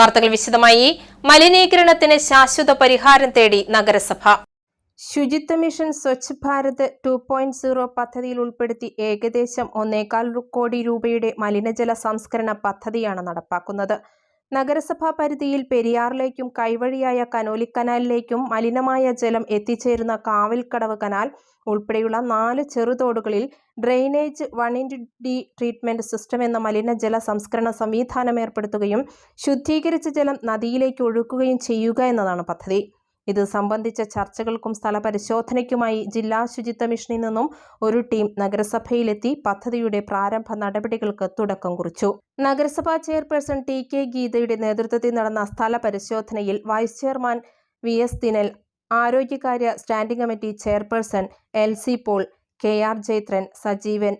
വാർത്തകൾ വിശദമായി. മലിനീകരണത്തിന് ശാശ്വത പരിഹാരം തേടി നഗരസഭ. Suchitwa mission Swachh Bharat two point zero പദ്ധതിയിൽ ഉൾപ്പെടുത്തി ഏകദേശം ഒന്നേകാൽ കോടി രൂപയുടെ മലിനജല സംസ്കരണ പദ്ധതിയാണ് നടപ്പാക്കുന്നത്. നഗരസഭാ പരിധിയിൽ പെരിയാറിലേക്കും കൈവഴിയായ കനോലിക്കനാലിലേക്കും മലിനമായ ജലം എത്തിച്ചേരുന്ന കാവിൽക്കടവ് കനാൽ ഉൾപ്പെടെയുള്ള നാല് ചെറുതോടുകളിൽ drainage one into D treatment system എന്ന മലിനജല സംസ്കരണ സംവിധാനം ഏർപ്പെടുത്തുകയും ശുദ്ധീകരിച്ച ജലം നദിയിലേക്ക് ഒഴുക്കുകയും ചെയ്യുക എന്നതാണ് പദ്ധതി. ഇത് സംബന്ധിച്ച ചർച്ചകൾക്കും സ്ഥലപരിശോധനയ്ക്കുമായി ജില്ലാ ശുചിത്വ മിഷനിൽ നിന്നും ഒരു ടീം നഗരസഭയിലെത്തി പദ്ധതിയുടെ പ്രാരംഭ നടപടികൾക്ക് തുടക്കം കുറിച്ചു. നഗരസഭാ ചെയർപേഴ്സൺ ടി കെ ഗീതയുടെ നേതൃത്വത്തിൽ നടന്ന സ്ഥല പരിശോധനയിൽ vice chairman V S Dinal ആരോഗ്യകാര്യ standing committee chairperson L C Paul K R Jaithran Sajeevan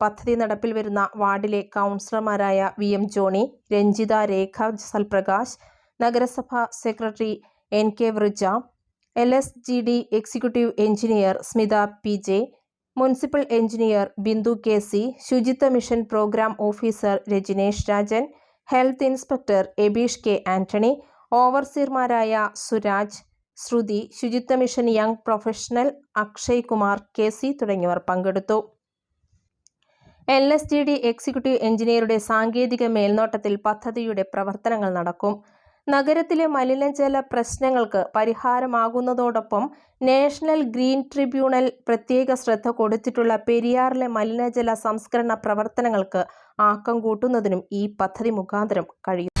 പദ്ധതി നടപ്പിൽ വരുന്ന വാർഡിലെ കൗൺസിലർമാരായ V M Johnny Ranjitha Rekha Salprakash നഗരസഭാ secretary N K Vrija L S G D executive engineer Smitha P J municipal engineer Bindu K C ശുചിത്വ mission program officer Rajinesh Rajan health inspector Abeesh K Antony ഓവർസീർമാരായ Suraj Shruthi ശുചിത്വ mission young professional Akshay Kumar K C തുടങ്ങിയവർ പങ്കെടുത്തു. L S G D executive എഞ്ചിനീയറുടെ സാങ്കേതിക മേൽനോട്ടത്തിൽ പദ്ധതിയുടെ പ്രവർത്തനങ്ങൾ നടക്കും. നഗരത്തിലെ മലിനജല പ്രശ്നങ്ങൾക്ക് പരിഹാരമാകുന്നതോടൊപ്പം നാഷണൽ ഗ്രീൻ ട്രിബ്യൂണൽ പ്രത്യേക ശ്രദ്ധ കൊടുത്തിട്ടുള്ള പെരിയാറിലെ മലിനജല സംസ്കരണ പ്രവർത്തനങ്ങൾക്ക് ആക്കം കൂട്ടുന്നതിനും ഈ പദ്ധതി മുഖാന്തരം കഴിയും.